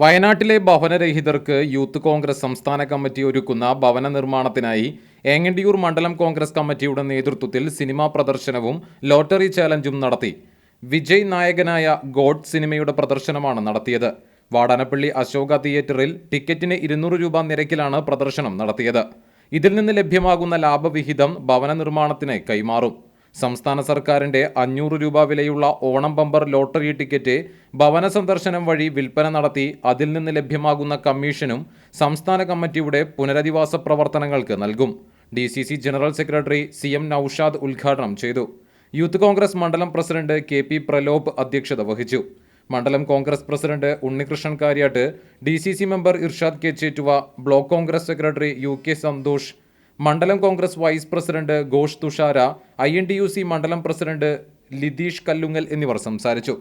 വയനാട്ടിലെ ഭവനരഹിതർക്ക് യൂത്ത് കോൺഗ്രസ് സംസ്ഥാന കമ്മിറ്റി ഒരുക്കുന്ന ഭവന നിർമ്മാണത്തിനായി ഏങ്ങണ്ടിയൂർ മണ്ഡലം കോൺഗ്രസ് കമ്മിറ്റിയുടെ നേതൃത്വത്തിൽ സിനിമാ പ്രദർശനവും ലോട്ടറി ചാലഞ്ചും നടത്തി. വിജയ് നായകനായ ഗോഡ് സിനിമയുടെ പ്രദർശനമാണ് നടത്തിയത്. വാടാനപ്പള്ളി അശോക തിയേറ്ററിൽ ടിക്കറ്റിന് ഇരുന്നൂറ് രൂപ നിരക്കിലാണ് പ്രദർശനം നടത്തിയത്. ഇതിൽ നിന്ന് ലഭ്യമാകുന്ന ലാഭവിഹിതം ഭവന നിർമ്മാണത്തിന് കൈമാറും. സംസ്ഥാന സർക്കാരിന്റെ അഞ്ഞൂറ് രൂപ വിലയുള്ള ഓണം ബമ്പർ ലോട്ടറി ടിക്കറ്റ് ഭവന സന്ദർശനം വഴി വിൽപ്പന നടത്തി അതിൽ നിന്ന് ലഭ്യമാകുന്ന കമ്മീഷനും സംസ്ഥാന കമ്മിറ്റിയുടെ പുനരധിവാസ പ്രവർത്തനങ്ങൾക്ക് നൽകും. D general secretary C M Noushad ഉദ്ഘാടനം ചെയ്തു. യൂത്ത് കോൺഗ്രസ് മണ്ഡലം പ്രസിഡന്റ് കെ പി പ്രലോഭ് അധ്യക്ഷത വഹിച്ചു. മണ്ഡലം Congress president Unnikrishnan Karyattu D C C member Irshad K Chettuva block Congress secretary U K Santhosh മണ്ഡലം Congress vice president Ghosh Thushara I മണ്ഡലം president Lithish Kallungal എന്നിവർ സംസാരിച്ചു.